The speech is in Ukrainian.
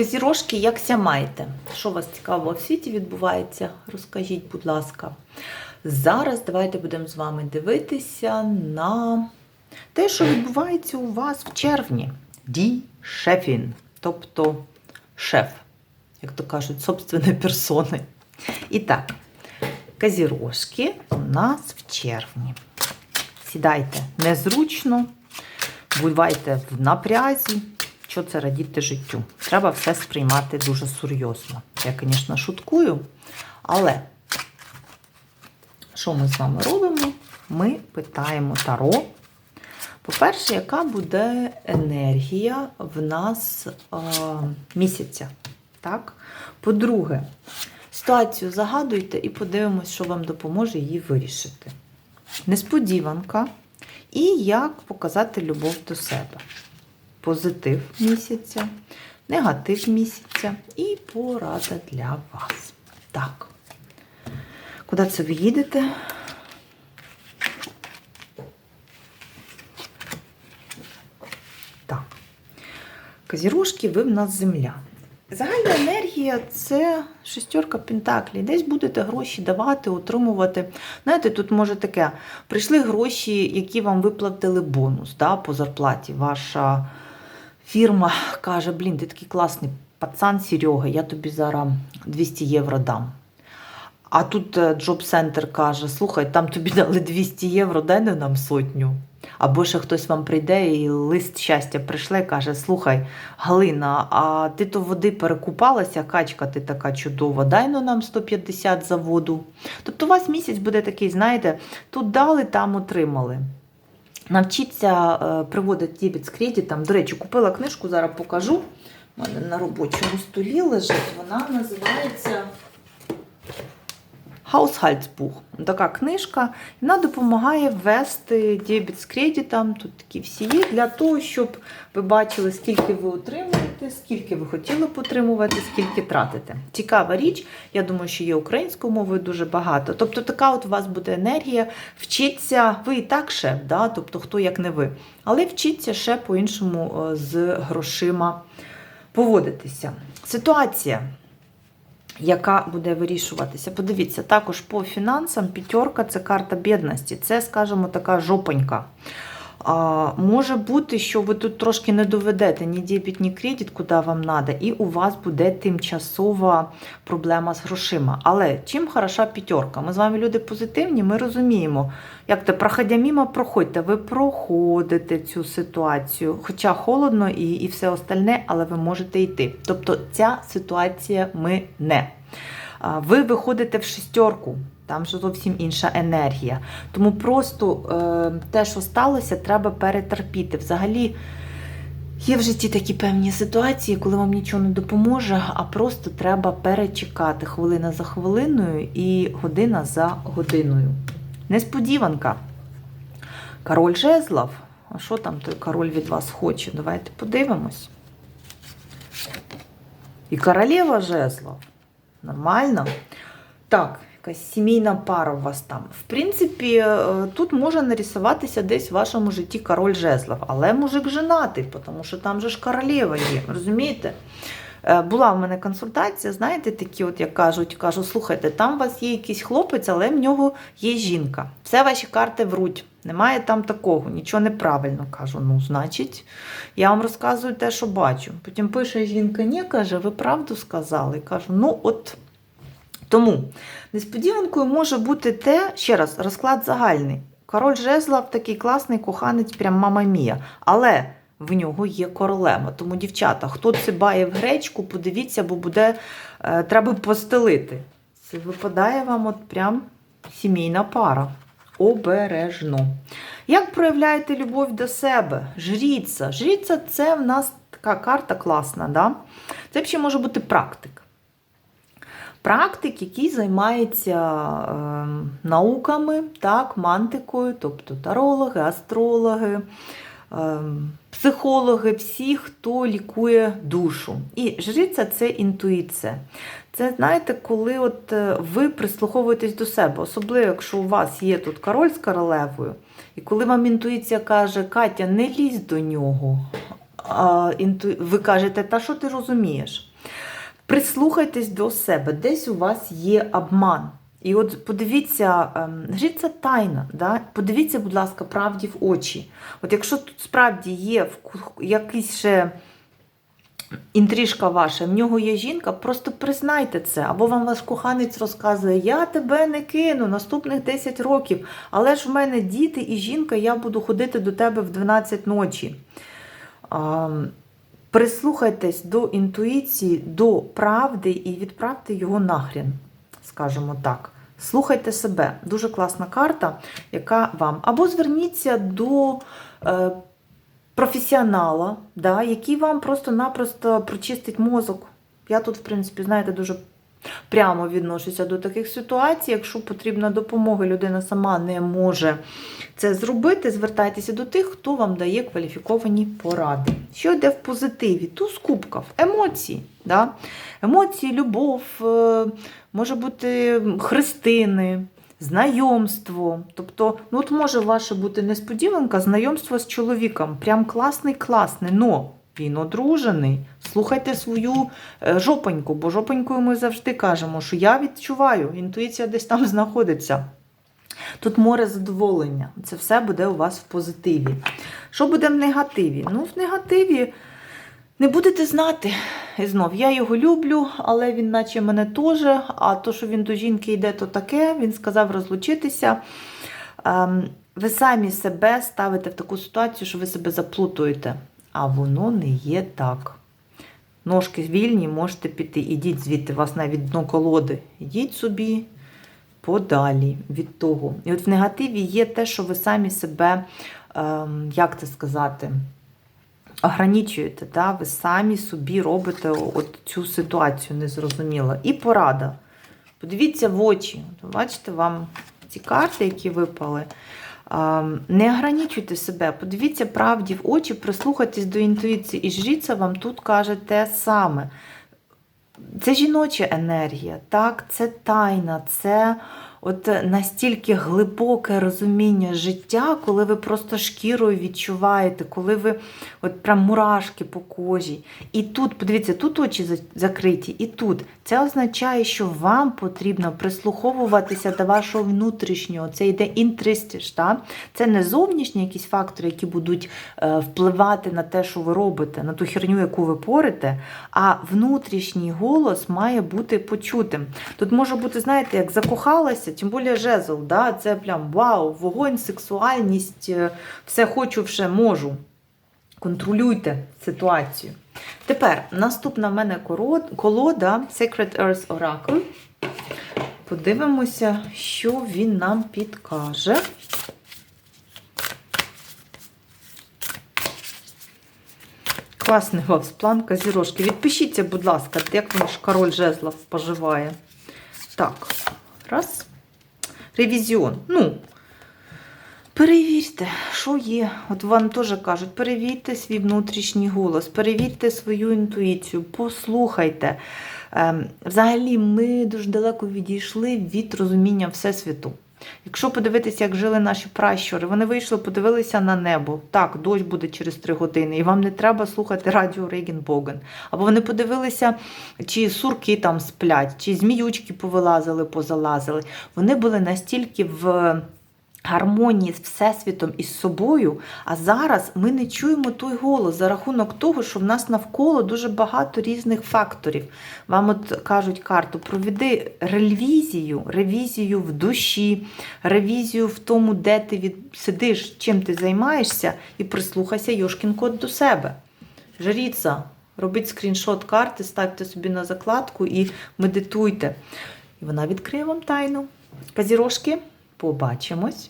Козірожки, як ся маєте? Що вас цікавого в світі відбувається? Розкажіть, будь ласка. Зараз давайте будемо з вами дивитися на те, що відбувається у вас в червні. Ді шефін, тобто шеф, як то кажуть, собственної персони. І так, козірожки у нас в червні. Сідайте незручно, бувайте в напрязі. Що це радіти життю? Треба все сприймати дуже серйозно. Я, звісно, шуткую, але що ми з вами робимо? Ми питаємо Таро. По-перше, яка буде енергія в нас е, місяця? Так? По-друге, ситуацію загадуйте і подивимось, що вам допоможе її вирішити. Несподіванка. І як показати любов до себе. Позитив місяця, негатив місяця і порада для вас. Так. Куди це ви їдете? Так. Козірожки, ви в нас земля. Загальна енергія це шестерка пентаклей. Десь будете гроші давати, отримувати. Знаєте, тут може таке: прийшли гроші, які вам виплатили бонус да, по зарплаті. Ваша фірма каже: Блін, ти такий класний пацан Серега, я тобі зараз 200 євро дам. А тут Джоб Центр каже: слухай, там тобі дали 200 євро, дай на нам сотню. Або ще хтось вам прийде і лист щастя прийшле, каже: Слухай, Галина, а ти то води перекупалася, качка ти така чудова, дай ну нам 150 за воду. Тобто у вас місяць буде такий, знаєте, тут дали, там отримали. Навчіться е, приводити дебіт з кредитом. До речі, купила книжку, зараз покажу. У мене на робочому столі лежить. Вона називається Haushaltsbuch. Така книжка. Вона допомагає ввести дебіт з кредитом. Тут такі всі є, для того, щоб ви бачили, скільки ви отримуєте, скільки ви хотіли б отримувати, скільки тратите. Цікава річ, я думаю, що є українською мовою дуже багато. Тобто, така от у вас буде енергія, вчиться, ви і так шеф, да? тобто хто як не ви. Але вчиться ще по-іншому е, з грошима поводитися. Ситуація яка буде вирішуватися. Подивіться, також по фінансам п'ятерка це карта бідності, це, скажімо, така жопонька. А, Може бути, що ви тут трошки не доведете ні дебіт, ні кредит, куди вам треба, і у вас буде тимчасова проблема з грошима. Але чим хороша п'ятерка? Ми з вами люди позитивні, ми розуміємо, як то проходя мимо, проходьте, ви проходите цю ситуацію, хоча холодно і, і все остальне, але ви можете йти. Тобто ця ситуація ми не. Ви виходите в шестерку. Там же зовсім інша енергія. Тому просто е, те, що сталося, треба перетерпіти. Взагалі є в житті такі певні ситуації, коли вам нічого не допоможе, а просто треба перечекати хвилина за хвилиною і година за годиною. Несподіванка. Король жезлов. А що там той король від вас хоче? Давайте подивимось. І королева жезлов. Нормально? Так, якась сімейна пара у вас там. В принципі, е, тут може нарисуватися десь в вашому житті король жезлов, але мужик женатий, тому що там же ж королева є, розумієте? Е, була в мене консультація, знаєте, такі, от як кажуть, кажу, слухайте, там у вас є якийсь хлопець, але в нього є жінка. Все ваші карти вруть. Немає там такого, нічого неправильно кажу. Ну, значить, я вам розказую те, що бачу. Потім пише жінка, ні, каже, ви правду сказали. Кажу, ну от. Тому несподіванкою може бути те, ще раз, розклад загальний. Король жезлов такий класний коханець, прям мама мія. Але в нього є королева. Тому, дівчата, хто цибає в гречку, подивіться, бо буде е, треба постелити. Це випадає вам от прям сімейна пара. Обережно. Як проявляєте любов до себе? Жріться. Жріться це в нас така карта класна. Да? Це ще може бути практик. Практик, який займається е, науками, так, мантикою, тобто тарологи, астрологи, е, психологи, всі, хто лікує душу. І жриця це інтуїція. Це, знаєте, коли от ви прислуховуєтесь до себе, особливо, якщо у вас є тут король з королевою, і коли вам інтуїція каже, Катя, не лізь до нього, а інту... ви кажете, та що ти розумієш? Прислухайтесь до себе, десь у вас є обман. І от подивіться, ем, гріться тайна, да? подивіться, будь ласка, правді в очі. От якщо тут справді є якийсь ще інтрижка ваша, в нього є жінка, просто признайте це. Або вам ваш коханець розказує, я тебе не кину наступних 10 років, але ж в мене діти і жінка, я буду ходити до тебе в 12 ночі. Прислухайтесь до інтуїції, до правди і відправте його нахрін, скажімо так. Слухайте себе. Дуже класна карта, яка вам. Або зверніться до е, професіонала, да, який вам просто-напросто прочистить мозок. Я тут, в принципі, знаєте, дуже прямо відношуся до таких ситуацій. Якщо потрібна допомога, людина сама не може це зробити, звертайтеся до тих, хто вам дає кваліфіковані поради. Що йде в позитиві? Туз кубків, емоції. Да? Емоції, любов, е, може бути хрестини, знайомство. Тобто, ну от може ваша бути несподіванка, знайомство з чоловіком. Прям класний, класний, но він одружений. Слухайте свою е, жопоньку, бо жопонькою ми завжди кажемо, що я відчуваю, інтуїція десь там знаходиться. Тут море задоволення. Це все буде у вас в позитиві. Що буде в негативі? Ну, в негативі не будете знати. І знов, я його люблю, але він наче мене теж. А то, що він до жінки йде, то таке. Він сказав розлучитися. Ем, ви самі себе ставите в таку ситуацію, що ви себе заплутуєте. А воно не є так. Ножки вільні, можете піти. Ідіть звідти, вас навіть дно колоди. Ідіть собі подалі від того. І от в негативі є те, що ви самі себе, ем, як це сказати, ограничуєте. Да? Ви самі собі робите от цю ситуацію незрозуміло. І порада. Подивіться в очі. Бачите, вам ці карти, які випали. Не ограничуйте себе, подивіться правді в очі, прислухайтесь до інтуїції. І жріця вам тут каже те саме. Це жіноча енергія, так, це тайна, це от настільки глибоке розуміння життя, коли ви просто шкірою відчуваєте, коли ви от прям мурашки по кожі. І тут, подивіться, тут очі закриті, і тут. Це означає, що вам потрібно прислуховуватися до вашого внутрішнього. Це йде інтристіж. Це не зовнішні якісь фактори, які будуть е, впливати на те, що ви робите, на ту херню, яку ви порите, а внутрішній голос має бути почутим. Тут може бути, знаєте, як закохалася, тим більше жезл, да? це прям вау, вогонь, сексуальність, е, все хочу, все можу. Контролюйте ситуацію. Тепер наступна в мене колода Secret Earth Oracle. Подивимося, що він нам підкаже. Класний у вас план козірожки. Відпишіться, будь ласка, як ваш король жезлов поживає. Так, раз. Ревізіон. Ну, перевірте, що є. От вам теж кажуть, перевірте свій внутрішній голос, перевірте свою інтуїцію, послухайте. Ем, Взагалі, ми дуже далеко відійшли від розуміння Всесвіту. Якщо подивитися, як жили наші пращури, вони вийшли, подивилися на небо. Так, дощ буде через три години, і вам не треба слухати радіо Рейгенбоген. Або вони подивилися, чи сурки там сплять, чи зміючки повилазили, позалазили. Вони були настільки в гармонії з Всесвітом і з собою, а зараз ми не чуємо той голос за рахунок того, що в нас навколо дуже багато різних факторів. Вам от кажуть карту, проведи ревізію, ревізію в душі, ревізію в тому, де ти від... сидиш, чим ти займаєшся, і прислухайся Йошкін код до себе. Жріться, робіть скріншот карти, ставте собі на закладку і медитуйте. І вона відкриє вам тайну. Казірошки, побачимось.